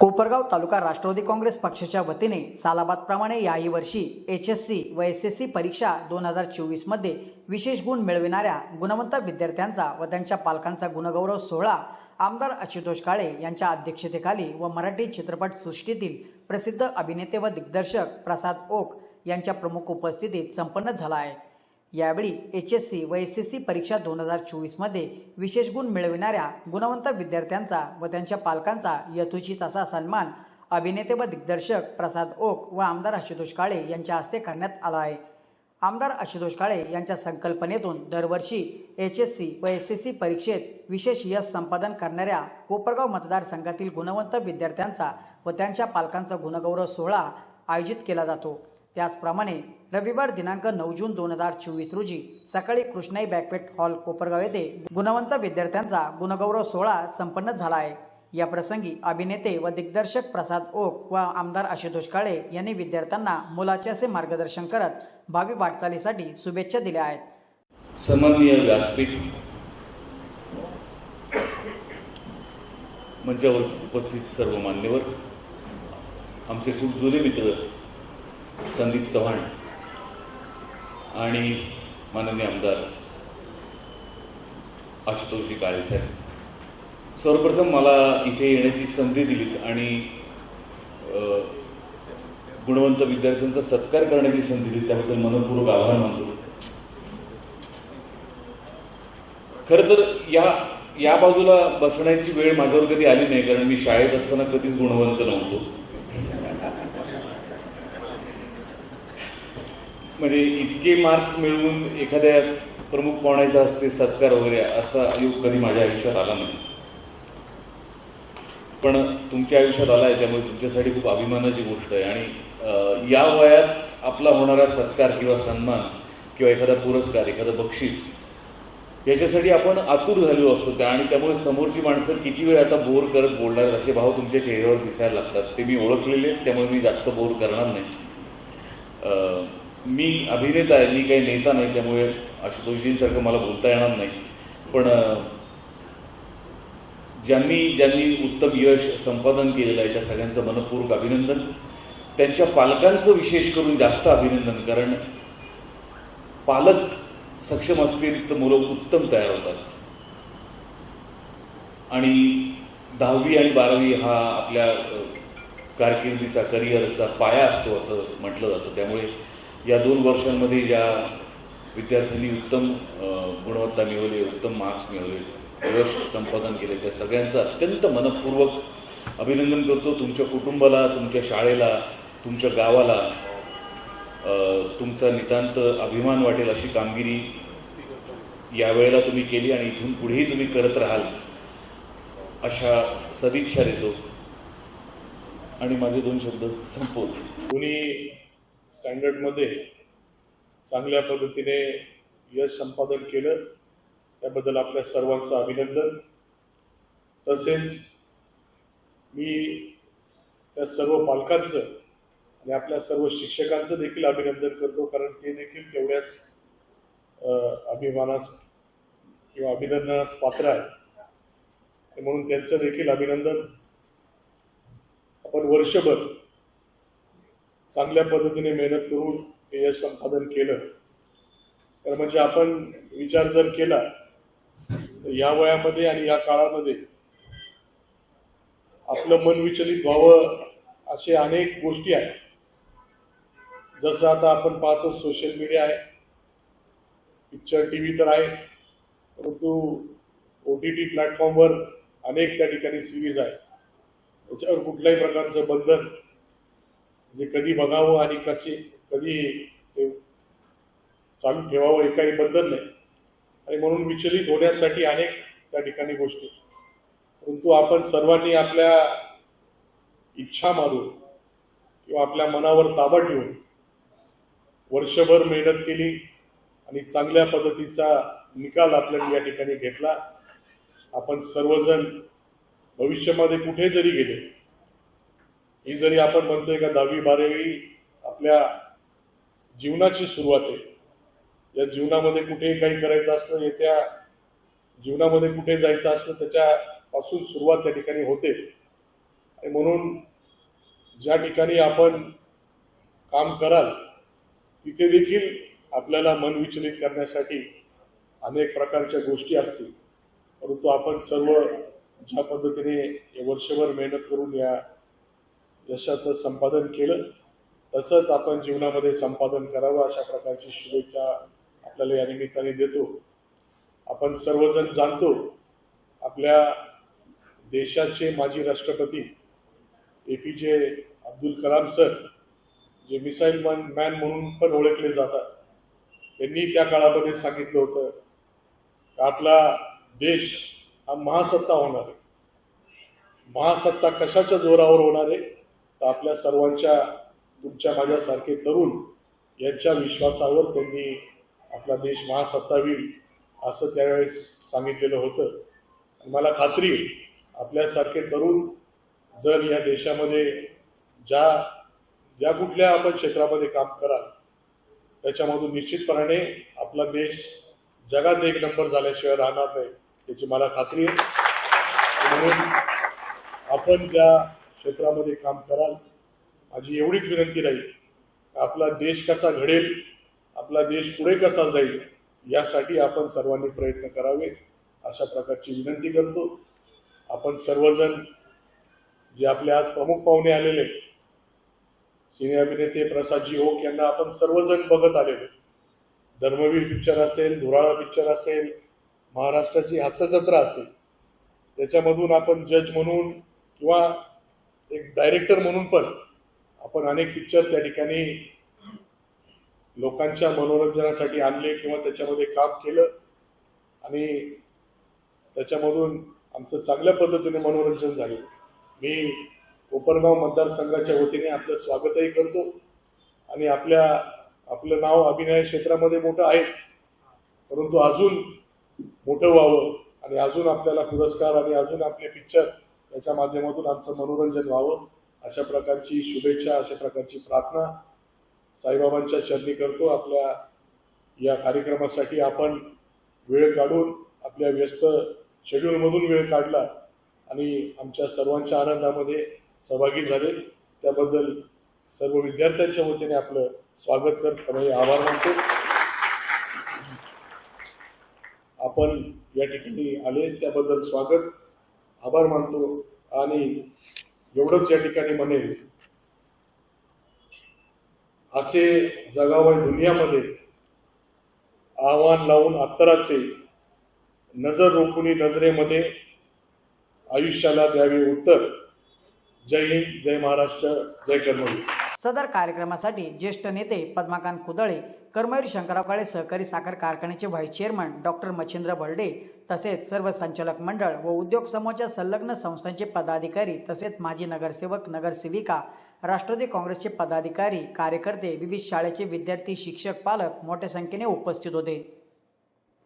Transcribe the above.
कोपरगाव तालुका राष्ट्रवादी काँग्रेस पक्षाच्या वतीने सालाबादप्रमाणे याही वर्षी एच एस सी व एस एस सी परीक्षा दोन हजार चोवीसमध्ये विशेष गुण मिळविणाऱ्या गुणवंत विद्यार्थ्यांचा व त्यांच्या पालकांचा गुणगौरव सोहळा आमदार आशुतोष काळे यांच्या अध्यक्षतेखाली व मराठी चित्रपट सृष्टीतील प्रसिद्ध अभिनेते व दिग्दर्शक प्रसाद ओक यांच्या प्रमुख उपस्थितीत संपन्न झाला आहे. यावेळी एच एस सी व एस एस सी परीक्षा दोन हजार चोवीसमध्ये विशेष गुण मिळविणाऱ्या गुणवंत विद्यार्थ्यांचा व त्यांच्या पालकांचा यथोचित असा सन्मान अभिनेते व दिग्दर्शक प्रसाद ओक व आमदार आशुतोष काळे यांच्या हस्ते करण्यात आला आहे. आमदार आशुतोष काळे यांच्या संकल्पनेतून दरवर्षी एच एस सी व एस एस सी परीक्षेत विशेष यश संपादन करणाऱ्या कोपरगाव मतदारसंघातील गुणवंत विद्यार्थ्यांचा व त्यांच्या पालकांचा गुणगौरव सोहळा आयोजित केला जातो. त्याचप्रमाणे रविवार दिनांक नऊ जून दोन हजार चोवीस रोजी सकाळी कृष्णाई बॅकवेट हॉल कोपरगाव येथे गुणवंत विद्यार्थ्यांचा गुणगौरव सोहळा संपन्न झाला आहे. या प्रसंगी अभिनेते व दिग्दर्शक प्रसाद ओक व आमदार आशुतोष काळे यांनी विद्यार्थ्यांना मुलाचे असे मार्गदर्शन करत भावी वाटचालीसाठी शुभेच्छा दिल्या आहेत. समन्वय व्यासपीठ मंचावर उपस्थित सर्व मान्यवर आमचे खूप जुने मित्र संदीप चव्हाण आणि माननीय आमदार आशुतोषजी काळेसाहेब सर्वप्रथम मला इथे येण्याची संधी दिलीत आणि गुणवंत विद्यार्थ्यांचा सत्कार करण्याची संधी दिली त्याबद्दल मनपूर्वक आभार मानतो. खरं तर या या बाजूला बसण्याची वेळ माझ्यावर कधी आली नाही कारण मी शाळेत असताना कधीच गुणवंत नव्हतो. म्हणजे इतके मार्क्स मिळवून एखाद्या प्रमुख पाहुण्याच्या असते सत्कार वगैरे असा योग कधी माझ्या आयुष्यात आला नाही. पण तुमच्या आयुष्यात आला आहे त्यामुळे तुमच्यासाठी खूप अभिमानाची गोष्ट आहे. आणि या वयात आपला होणारा सत्कार किंवा सन्मान किंवा एखादा पुरस्कार एखादं बक्षीस याच्यासाठी आपण आतुर झालेलो असतो. त्या आणि त्यामुळे समोरची माणसं किती वेळ आता बोर करत बोलणार आहेत असे भाव तुमच्या चेहऱ्यावर दिसायला लागतात. ते मी ओळखलेले आहेत त्यामुळे मी जास्त बोर करणार नाही. मी अभिनेता आहे मी काही नेता नाही त्यामुळे आशुतोषजींसारखं मला बोलता येणार नाही. पण ज्यांनी ज्यांनी उत्तम यश संपादन केलेलं आहे त्या सगळ्यांचं मनपूर्वक अभिनंदन. त्यांच्या पालकांचं विशेष करून जास्त अभिनंदन कारण पालक सक्षम असतील तर मुलं उत्तम तयार होतात. आणि दहावी आणि बारावी हा आपल्या कारकिर्दीचा करिअरचा पाया असतो असं म्हटलं जातं. त्यामुळे या दोन वर्षांमध्ये ज्या विद्यार्थ्यांनी उत्तम गुणवत्ता मिळवली उत्तम मार्क्स मिळवले यश संपादन केले त्या सगळ्यांचं अत्यंत मनपूर्वक अभिनंदन करतो. तुमच्या कुटुंबाला तुमच्या शाळेला तुमच्या गावाला तुमचा नितांत अभिमान वाटेल अशी कामगिरी यावेळेला तुम्ही केली आणि इथून पुढेही तुम्ही करत राहाल अशा सदिच्छा देतो. आणि माझे दोन शब्द संपवतो. कुणी स्टँडर्डमध्ये चांगल्या पद्धतीने यश संपादन केलं त्याबद्दल आपल्या सर्वांचं अभिनंदन. तसेच मी त्या सर्व पालकांचं आणि आपल्या सर्व शिक्षकांचं देखील अभिनंदन करतो कारण ते देखील तेवढ्याच अभिमानास किंवा अभिनंदनास पात्र आहे म्हणून त्यांचं देखील अभिनंदन. आपण वर्षभर चांगल्या पद्धतीने मेहनत करून हे यश संपादन केलं. तर म्हणजे आपण विचार जर केला तर या वयामध्ये आणि या काळामध्ये आपलं मन विचलित व्हावं असे अनेक गोष्टी आहेत. जसं आता आपण पाहतो सोशल मीडिया आहे. पिक्चर टी व्ही तर आहे परंतु ओ टी टी प्लॅटफॉर्मवर अनेक त्या ठिकाणी सिरीज आहे त्याच्यावर कुठल्याही प्रकारचं बंधन म्हणजे कधी बघावं आणि कसे कधी ते चालू ठेवावं हे काही बंधन नाही. आणि म्हणून विचलित होण्यासाठी अनेक त्या ठिकाणी गोष्टी परंतु आपण सर्वांनी आपल्या इच्छा मारून किंवा आपल्या मनावर ताबा ठेवून वर्षभर मेहनत केली आणि चांगल्या पद्धतीचा निकाल आपल्याला या ठिकाणी घेतला आपण सर्वजण भविष्यामध्ये कुठे जरी गेले ही जरी आपण म्हणतोय का दहावी बारावी आपल्या जीवनाची सुरुवात आहे. या जीवनामध्ये कुठेही काही करायचं असलं येत्या जीवनामध्ये कुठे जायचं असलं त्याच्यापासून सुरुवात त्या ठिकाणी होते. आणि म्हणून ज्या ठिकाणी आपण काम कराल तिथे देखील आपल्याला मन विचलित करण्यासाठी अनेक प्रकारच्या गोष्टी असतील. परंतु आपण सर्व ज्या पद्धतीने वर्षभर मेहनत करून या यशाचं संपादन केलं तसंच आपण जीवनामध्ये संपादन करावं अशा प्रकारची शुभेच्छा आपल्याला या निमित्ताने देतो. आपण सर्वजण जाणतो आपल्या देशाचे माजी राष्ट्रपती A P J Abdul Kalam sir जे मिसाईल मॅन मॅन म्हणून पण ओळखले जातात त्यांनी त्या काळामध्ये सांगितलं होतं का आपला देश हा महासत्ता होणार आहे. महासत्ता कशाच्या जोरावर होणार आहे? तर आपल्या सर्वांच्या तुमच्या माझ्यासारखे तरुण यांच्या विश्वासावर त्यांनी आपला देश महासत्ता होईल असं त्यावेळेस सांगितलेलं होतं. आणि मला खात्री आपल्यासारखे तरुण जर या देशामध्ये ज्या ज्या कुठल्या आपण क्षेत्रामध्ये काम कराल त्याच्यामधून निश्चितपणाने आपला देश जगात एक नंबर झाल्याशिवाय राहणार नाही याची मला खात्री आहे. म्हणून आपण ज्या क्षेत्रामध्ये काम कराल माझी एवढीच विनंती राहील आपला देश कसा घडेल आपला देश पुढे कसा जाईल यासाठी आपण सर्वांनी प्रयत्न करावे अशा प्रकारची विनंती करतो. आपण सर्वजण जे आपले आज प्रमुख पाहुणे आलेले सिने अभिनेते प्रसादजी ओक यांना आपण सर्वजण बघत आलेले धर्मवीर पिक्चर असेल धुराळा पिक्चर असेल महाराष्ट्राची हास्यजत्रा असेल त्याच्यामधून आपण जज म्हणून किंवा एक डायरेक्टर म्हणून पण आपण अनेक पिक्चर त्या ठिकाणी लोकांच्या मनोरंजनासाठी आणले किंवा त्याच्यामध्ये काम केलं. आणि त्याच्यामधून आमचं चांगल्या पद्धतीने मनोरंजन झालं. मी कोपरगाव मतदारसंघाच्या वतीने आपलं स्वागतही करतो. आणि आपल्या आपलं नाव अभिनय क्षेत्रामध्ये मोठं आहेच. परंतु अजून मोठं व्हावं आणि अजून आपल्याला पुरस्कार आणि अजून आपले पिक्चर याच्या माध्यमातून आमचं मनोरंजन व्हावं. अशा प्रकारची शुभेच्छा अशा प्रकारची प्रार्थना साईबाबांच्या चरणी करतो. आपल्या या कार्यक्रमासाठी आपण वेळ काढून आपल्या व्यस्त शेड्यूलमधून वेळ काढला आणि आमच्या सर्वांच्या आनंदामध्ये सहभागी झाले. त्याबद्दल सर्व विद्यार्थ्यांच्या वतीने आपलं स्वागत करत त्यामुळे आभार मानतो. आपण या ठिकाणी आले. त्याबद्दल स्वागत. आभार मानतो आणि एवढंच या ठिकाणी म्हणेल असे जगावय दुनियामध्ये आव्हान लावून अत्तराचे नजर रोखुनी नजरेमध्ये आयुष्याला द्यावे उत्तर. जय हिंद जय महाराष्ट्र जय कर्मवीर सदर कार्यक्रमासाठी ज्येष्ठ नेते पद्माकांत कुदळे कर्मवीर शंकरराव काळे सहकारी साखर कारखान्याचे vice chairman doctor Machhindra Barde तसेच सर्व संचालक मंडळ व उद्योग समूहाच्या संलग्न संस्थांचे पदाधिकारी तसेच माजी नगरसेवक नगरसेविका राष्ट्रवादी काँग्रेसचे पदाधिकारी कार्यकर्ते विविध शाळेचे विद्यार्थी शिक्षक पालक मोठ्या संख्येने उपस्थित होते.